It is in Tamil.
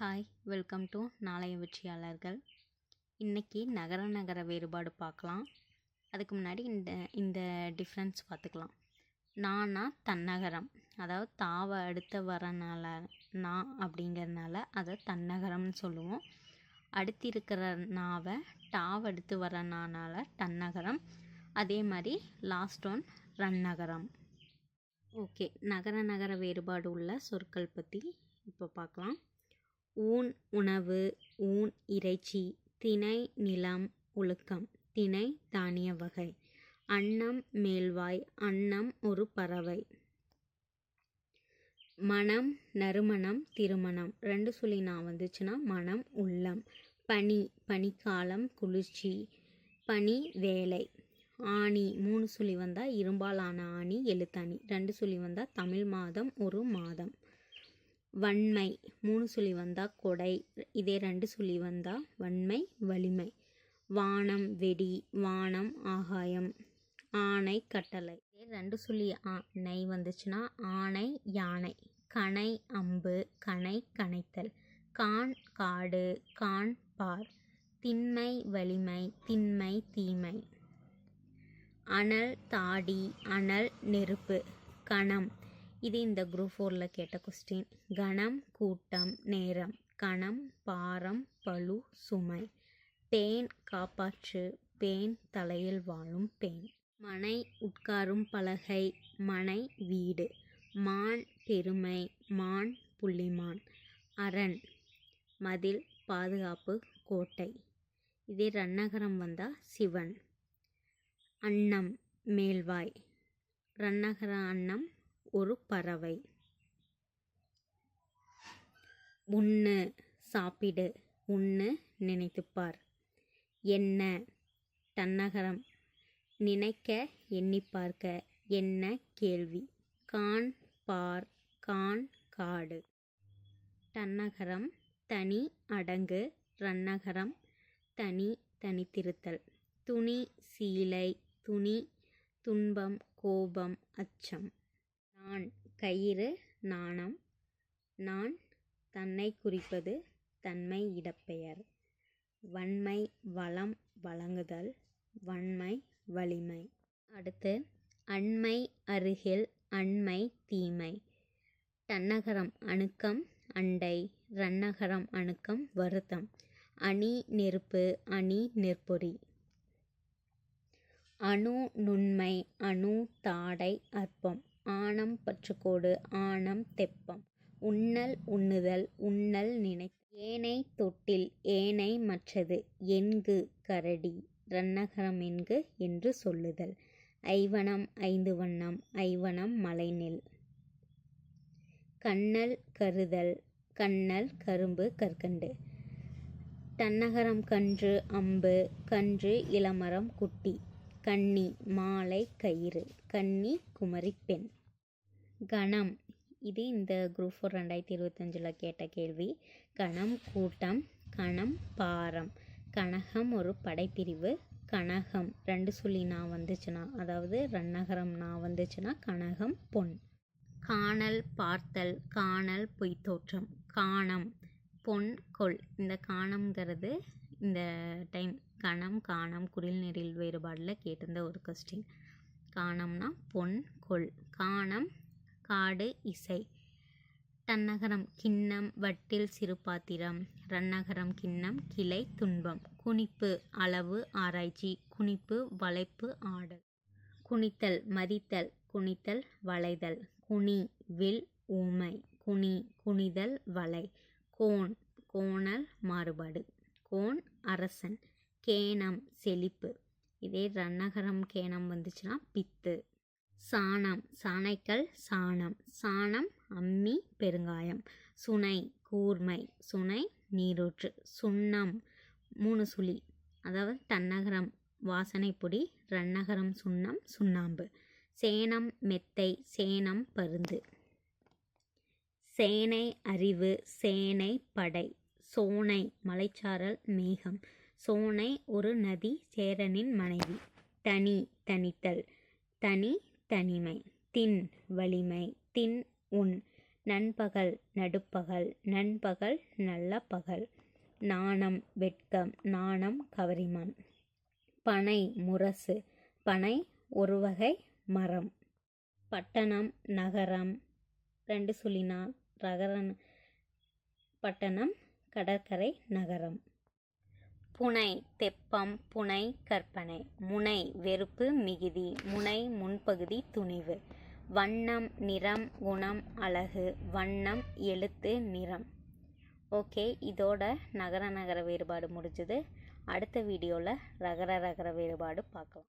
ஹாய் வெல்கம் டு நாளைய வெற்றியாளர்கள். இன்றைக்கி நகர நகர வேறுபாடு பார்க்கலாம். அதுக்கு முன்னாடி இந்த இந்த டிஃப்ரென்ஸ் பார்த்துக்கலாம். நானா தன்னகரம். அதாவது தாவை அடுத்து வரனால நான் அப்படிங்கிறனால அதை தன்னகரம்னு சொல்லுவோம். அடுத்து இருக்கிற நாவை டாவ் அடுத்து வரனால தன்னகரம். அதே மாதிரி லாஸ்ட் ஒன் ரன்னகரம். ஓகே நகர நகர வேறுபாடு உள்ள சொற்கள் பற்றி இப்போ பார்க்கலாம். ஊன் உணவு ஊன் இறைச்சி திணை நிலம் ஒழுக்கம் திணை தானிய வகை அன்னம் மேல்வாய் அன்னம் ஒரு பறவை. மனம் நறுமணம் திருமணம். ரெண்டு சொல்லி நான் வந்துச்சுன்னா மனம் உள்ளம். பனி பனிக்காலம் குளிர்ச்சி. பனி வேலை. ஆணி மூணு சொல்லி வந்தால் இரும்பாலான ஆணி எழுத்தாணி. ரெண்டு சொல்லி வந்தால் தமிழ் மாதம் ஒரு மாதம். வன்மை. மூணு சொல்லி வந்தால் கொடை. இதே ரெண்டு சொல்லி வந்தால் வன்மை வலிமை. வானம் வெடி. வானம் ஆகாயம். ஆணை கட்டளை. இதே ரெண்டு சொல்லி ஆ நெய் வந்துச்சுன்னா ஆணை யானை. கணை அம்பு. கணை கணைத்தல் கான் காடு. கான் பார். திண்மை வலிமை. திண்மை தீமை. அனல் தாடி. அனல் நெருப்பு. கணம். இது இந்த குரூப் ஃபோரில் கேட்ட கொஸ்டின் கணம் கூட்டம் நேரம். கணம் பாரம் பழு சுமை. பேன் காப்பாற்று. பேன் தலையில் வாழும் பேன். மனை உட்காரும் பலகை. மனை வீடு. மான் பெருமை. மான் புள்ளிமான். அரண். மதில் பாதுகாப்பு கோட்டை. இதே ரன்னகரம் வந்தால் சிவன். அன்னம் மேல்வாய். ரன்னகர அன்னம் ஒரு பறவை. உண்ணு சாப்பிடு உண்ணு நினைத்துப்பார். என்ன தன்னகரம் நினைக்க எண்ணி பார்க்க என்ன கேள்வி? கான் பார் கான் காடு. தன்னகரம் தனி அடங்கு ரன்னகரம் தனி தனித்திருத்தல். துணி சீலை துணி துன்பம் கோபம் அச்சம். நான் கயிறு நாணம். நான் தன்னை குறிப்பது தன்மை இடப்பெயர். வன்மை வளம் வழங்குதல். வன்மை வலிமை. அடுத்து அண்மை அருகில் அண்மை தீமை. தன்னகரம் அணுக்கம் அண்டை. ரன்னகரம் அணுக்கம் வருத்தம். அணி நெருப்பு அணி நெற்பொறி. அணு நுண்மை அணு தாடை அற்பம். ஆணம் பற்றுக்கோடு ஆணம் தெப்பம். உண்ணல் உண்ணுதல் உண்ணல் நினை ஏனை தொட்டில் ஏனை மற்றது என்கு கரடி ரன்னகரம் என்கு என்று சொல்லுதல். ஐவனம் ஐந்து வண்ணம் ஐவனம் மலைநெல். கண்ணல் கருதல் கண்ணல் கரும்பு கற்கண்டு. தன்னகரம் கன்று அம்பு கன்று இளமரம் குட்டி. கன்னி மாலை கயிறு கன்னி குமரிப்பெண் பெண். கணம். இது இந்த குரூப் ஃபோர் ரெண்டாயிரத்தி இருபத்தஞ்சில் கேட்ட கேள்வி. கணம் கூட்டம் கணம் பாரம். கனகம் ஒரு படைப்பிரிவு கனகம். ரெண்டு சொல்லி நான் வந்துச்சுன்னா அதாவது ரன்னகரம் நான் வந்துச்சுன்னா கனகம் பொன். காணல் பார்த்தல் காணல் பொய்த்தோற்றம். காணம் பொன் கொள். இந்த காணம்ங்கிறது இந்த டைம் கணம் காணம் குடில் நெறில் வேறுபாடில் கேட்டிருந்த ஒரு கொஸ்டின் காணம்னா பொன் கொள். காணம் காடு இசை. தன்னகரம் கிண்ணம் வட்டில் சிறு பாத்திரம் ரன்னகரம் கிண்ணம் கிளை துன்பம். குனிப்பு அளவு ஆராய்ச்சி குனிப்பு வளைப்பு ஆடல். குனித்தல் மதித்தல் குனித்தல் வளைதல். குனி வில் ஊமை. குனி குனிதல் வளை. கோன் கோணல் மாறுபாடு. கோன் அரசன். கேனம் செழிப்பு. இதே ரன்னகரம் கேனம் வந்துச்சுன்னா பித்து. சாணம் சாணைக்கல் சாணம். சாணம் அம்மி பெருங்காயம். சுனை கூர்மை. சுனை நீரூற்று. சுண்ணம் மூணு சுழி. அதாவது தன்னகரம் வாசனைப்பொடி ரன்னகரம் சுண்ணம் சுண்ணாம்பு. சேனம் மெத்தை. சேனம் பருந்து. சேனை அறிவு. சேனை படை. சோனை மலைச்சாரல் மேகம். சோனை ஒரு நதி. சேரனின் மனைவி. தனி தனித்தல். தனி தனிமை தின் வலிமை தின் உன் நண்பகல் நடுப்பகல் நண்பகல் நல்ல பகல். நாணம் வெட்கம் நாணம் கவரிமான் பனை முரசு பனை ஒரு வகை மரம். பட்டணம் நகரம். ரெண்டு சொல்லினா ரகரன் பட்டணம் கடற்கரை நகரம். புனை தெப்பம் புனை கற்பனை முனை வெறுப்பு மிகுதி முனை முன்பகுதி துணிவு. வண்ணம் நிறம் குணம் அழகு. வண்ணம் எழுத்து நிறம். ஓகே இதோட நகர நகர வேறுபாடு முடிஞ்சுது. அடுத்த வீடியோவில் ரகர ரகர வேறுபாடு பார்க்கலாம்.